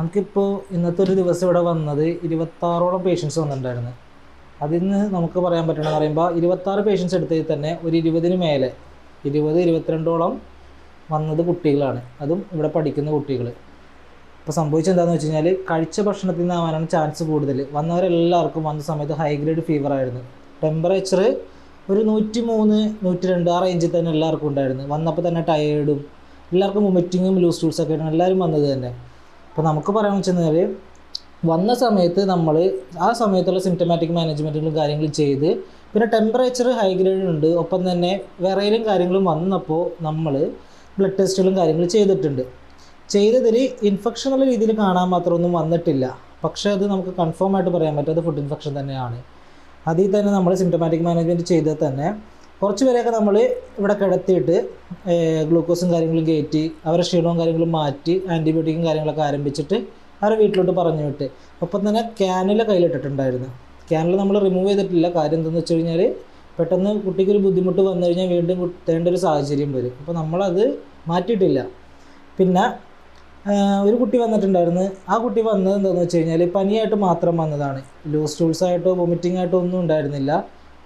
നമുക്കിപ്പോൾ ഇന്നത്തെ ഒരു ദിവസം ഇവിടെ വന്നത് ഇരുപത്താറോളം പേഷ്യൻസ് വന്നിട്ടുണ്ടായിരുന്നു. അതിൽ നിന്ന് നമുക്ക് പറയാൻ പറ്റണമെന്ന് പറയുമ്പോൾ ഇരുപത്താറ് പേഷ്യൻസ് എടുത്തതിൽ തന്നെ ഒരു ഇരുപതിന് മേലെ ഇരുപത് ഇരുപത്തിരണ്ടോളം വന്നത് കുട്ടികളാണ്. അതും ഇവിടെ പഠിക്കുന്ന കുട്ടികൾ ഇപ്പോൾ സംഭവിച്ചെന്താണെന്ന് വെച്ച് കഴിഞ്ഞാൽ കഴിച്ച ഭക്ഷണത്തിൽ നിന്നാവാനാണ് ചാൻസ് കൂടുതൽ. വന്നവരെല്ലാവർക്കും വന്ന സമയത്ത് ഹൈ ഗ്രേഡ് ഫീവർ ആയിരുന്നു. ടെമ്പറേച്ചർ ഒരു നൂറ്റി മൂന്ന് നൂറ്റി രണ്ട് ആ റേഞ്ചിൽ തന്നെ എല്ലാവർക്കും ഉണ്ടായിരുന്നു. വന്നപ്പോൾ തന്നെ ടയേർഡും എല്ലാവർക്കും വൊമിറ്റിങ്ങും ലൂസ് ടൂൾസ് ഒക്കെ ആയിട്ടാണ് എല്ലാവരും വന്നത് തന്നെ. അപ്പോൾ നമുക്ക് പറയാമെന്ന് വെച്ച് കഴിഞ്ഞാൽ വന്ന സമയത്ത് നമ്മൾ ആ സമയത്തുള്ള സിംറ്റമാറ്റിക് മാനേജ്മെന്റുകളും കാര്യങ്ങളും ചെയ്ത് പിന്നെ ടെമ്പറേച്ചർ ഹൈ ഗ്രേഡ് ഉണ്ട്. ഒപ്പം തന്നെ വിറയിലും കാര്യങ്ങളും വന്നപ്പോൾ നമ്മൾ ബ്ലഡ് ടെസ്റ്റുകളും കാര്യങ്ങളും ചെയ്തിട്ടുണ്ട്. ചെയ്തതിൽ ഇൻഫെക്ഷൻ എന്നുള്ള രീതിയിൽ കാണാൻ മാത്രമൊന്നും വന്നിട്ടില്ല. പക്ഷേ അത് നമുക്ക് കൺഫേം ആയിട്ട് പറയാൻ പറ്റും. അത് ഫുഡ് ഇൻഫെക്ഷൻ തന്നെയാണ്. അതിൽ തന്നെ നമ്മൾ സിംറ്റമാറ്റിക് മാനേജ്മെന്റ് ചെയ്താൽ തന്നെ കുറച്ച് പേരെയൊക്കെ നമ്മൾ ഇവിടെ കിടത്തിയിട്ട് ഗ്ലൂക്കോസും കാര്യങ്ങളും കയറ്റി അവരുടെ ക്ഷീണവും കാര്യങ്ങളും മാറ്റി ആന്റിബയോട്ടിക്കും കാര്യങ്ങളൊക്കെ ആരംഭിച്ചിട്ട് അവരെ വീട്ടിലോട്ട് പറഞ്ഞു വിട്ട്. ഒപ്പം തന്നെ ക്യാനിൽ കയ്യിലിട്ടിട്ടുണ്ടായിരുന്നു. ക്യാനിൽ നമ്മൾ റിമൂവ് ചെയ്തിട്ടില്ല. കാര്യം എന്താണെന്ന് വെച്ച് കഴിഞ്ഞാൽ പെട്ടെന്ന് കുട്ടിക്ക് ഒരു ബുദ്ധിമുട്ട് വന്നു കഴിഞ്ഞാൽ വീണ്ടും കുത്തേണ്ട ഒരു സാഹചര്യം വരും. അപ്പോൾ നമ്മളത് മാറ്റിയിട്ടില്ല. പിന്നെ ഒരു കുട്ടി വന്നിട്ടുണ്ടായിരുന്നു. ആ കുട്ടി വന്നത് എന്താണെന്ന് വെച്ച് കഴിഞ്ഞാൽ പനിയായിട്ട് മാത്രം വന്നതാണ്. ലൂസ് ടൂൾസായിട്ടോ വൊമിറ്റിംഗ് ആയിട്ടോ ഒന്നും ഉണ്ടായിരുന്നില്ല.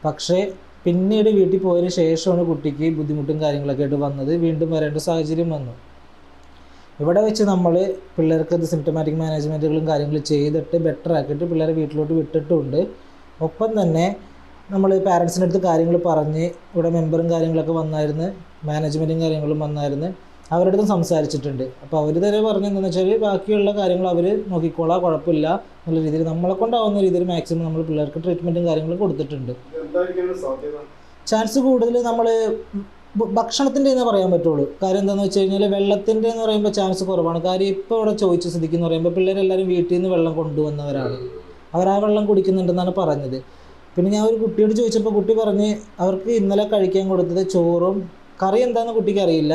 പക്ഷേ പിന്നീട് വീട്ടിൽ പോയതിന് ശേഷമാണ് കുട്ടിക്ക് ബുദ്ധിമുട്ടും കാര്യങ്ങളൊക്കെ ആയിട്ട് വന്നത്. വീണ്ടും വരേണ്ട സാഹചര്യം വന്നു. ഇവിടെ വെച്ച് നമ്മൾ പിള്ളേർക്ക് അത് സിംറ്റമാറ്റിക് മാനേജ്മെന്റുകളും കാര്യങ്ങളും ചെയ്തിട്ട് ബെറ്റർ ആക്കിയിട്ട് പിള്ളേരെ വീട്ടിലോട്ട് വിട്ടിട്ടുണ്ട്. ഒപ്പം തന്നെ നമ്മൾ പാരൻസിന്റെ അടുത്ത് കാര്യങ്ങൾ പറഞ്ഞ് ഇവിടെ മെമ്പറും കാര്യങ്ങളൊക്കെ വന്നായിരുന്നു. മാനേജ്മെന്റും കാര്യങ്ങളും വന്നായിരുന്നു. അവരുടെ അടുത്തും സംസാരിച്ചിട്ടുണ്ട്. അപ്പോൾ അവർ തന്നെ പറഞ്ഞതെന്ന് വെച്ചാൽ ബാക്കിയുള്ള കാര്യങ്ങൾ അവർ നോക്കിക്കോളാം കുഴപ്പമില്ല. എന്നുള്ള രീതിയിൽ നമ്മളെ കൊണ്ടാവുന്ന രീതിയിൽ മാക്സിമം നമ്മൾ പിള്ളേർക്ക് ട്രീറ്റ്മെന്റും കാര്യങ്ങളും കൊടുത്തിട്ടുണ്ട്. ചാൻസ് കൂടുതൽ നമ്മൾ ഭക്ഷണത്തിന്റെ എന്ന് പറയാൻ പറ്റുള്ളൂ. കാര്യം എന്താണെന്ന് വെച്ച് കഴിഞ്ഞാൽ വെള്ളത്തിന്റെ എന്ന് പറയുമ്പോൾ ചാൻസ് കുറവാണ്. കാര്യം ഇപ്പോൾ ഇവിടെ ചോദിച്ച സ്ഥിതിക്ക് എന്ന് പറയുമ്പോൾ പിള്ളേരെല്ലാവരും വീട്ടിൽ നിന്ന് വെള്ളം കൊണ്ടുവന്നവരാണ്. അവർ ആ വെള്ളം കുടിക്കുന്നുണ്ടെന്നാണ് പറഞ്ഞത്. പിന്നെ ഞാൻ ഒരു കുട്ടിയോട് ചോദിച്ചപ്പോൾ കുട്ടി പറഞ്ഞ് അവർക്ക് ഇന്നലെ കഴിക്കാൻ കൊടുത്തത് ചോറും കറി എന്താണെന്ന് കുട്ടിക്ക് അറിയില്ല.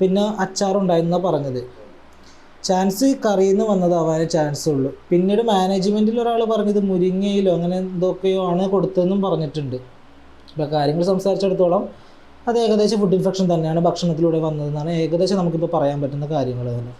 പിന്നെ അച്ചാറുണ്ടായിരുന്നാണ് പറഞ്ഞത്. ചാൻസ് കറിയിൽ നിന്ന് വന്നതാവാനേ ചാൻസ് ഉള്ളൂ. പിന്നീട് മാനേജ്മെന്റിൽ ഒരാൾ പറഞ്ഞത് മുരിങ്ങയിലോ അങ്ങനെ എന്തൊക്കെയോ ആണ് കൊടുത്തതെന്നും പറഞ്ഞിട്ടുണ്ട്. ഇപ്പോൾ കാര്യങ്ങൾ സംസാരിച്ചിടത്തോളം അത് ഏകദേശം ഫുഡ് ഇൻഫെക്ഷൻ തന്നെയാണ് ഭക്ഷണത്തിലൂടെ വന്നതെന്നാണ് ഏകദേശം നമുക്കിപ്പോൾ പറയാൻ പറ്റുന്ന കാര്യങ്ങൾ തന്നെ.